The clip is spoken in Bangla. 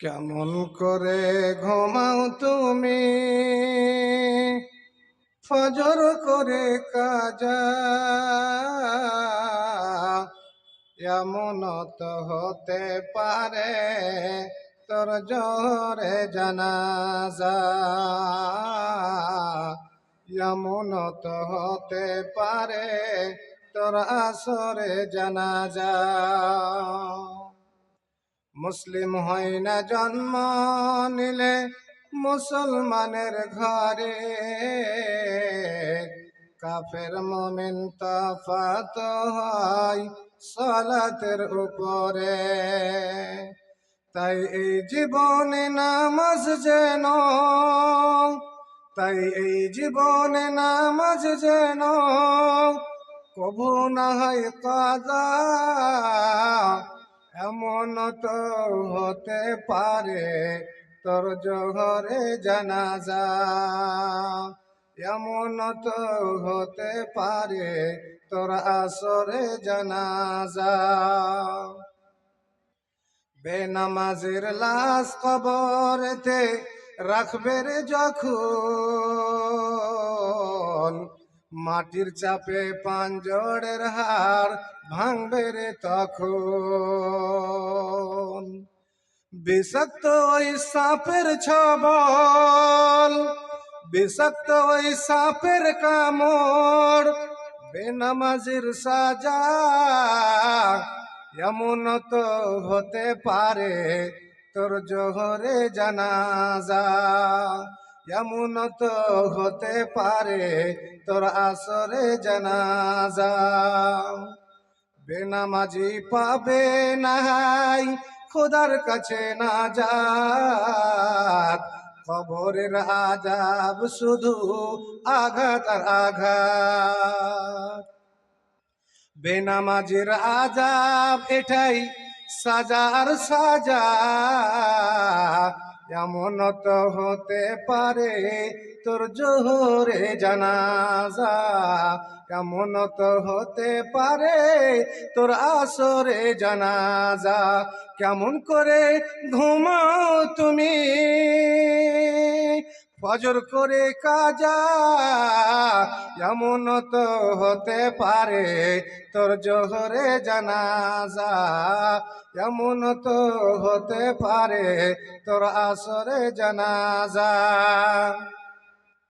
কেমন করে ঘুমাও তুমি? ফজর করে কাজা। এমন তো হতে পারে তোর জোরে জানাজা। এমন তো হতে পারে তোর আসরে জানাজা। মুসলিম হয় না জন্ম নিলে মুসলমানের ঘরে। কাফের মমিন তফাত হয় সলাতের উপরে। তাই এই জীবনে নামাজ যেন, তাই এই জীবনে নামাজ যেন কবু না হয় কাদা। এমন তো হতে পারে, তোর জহরে জানাজা। এমন তো হতে পারে, তোর আসরে জানাজা। বেনামাজের লাশ কবরেতে রাখবে রে যখন। মাটির চাপে পাঞ্জরের হাড় ভাঙবে রে তখন। বিষাক্ত ওই সাপের ছবল, বিষাক্ত ওই সাপের কামড়, বেনামাজির সাজা এমন তো হতে পারে, তোর জোহরে জানাজা। এমন তো হতে পারে তোর আসরে জানাজা বেনামাজি পাবে নাই খোদার কাছে না যাত কবরের আজাব শুধু আঘাত আর আঘাত বেনামাজির আজাব এটাই সাজার সাজা এমন তো হতে পারে তোর জোহরে জানাজা। এমন তো হতে পারে তোর আসরে জানাজা। কেমন করে ঘুমাও তুমি? ফজর করে কাজা এমন তো হতে পারে। তোর জোহরে জানাজা এমন তো হতে পারে। তোর আসরে জানাজা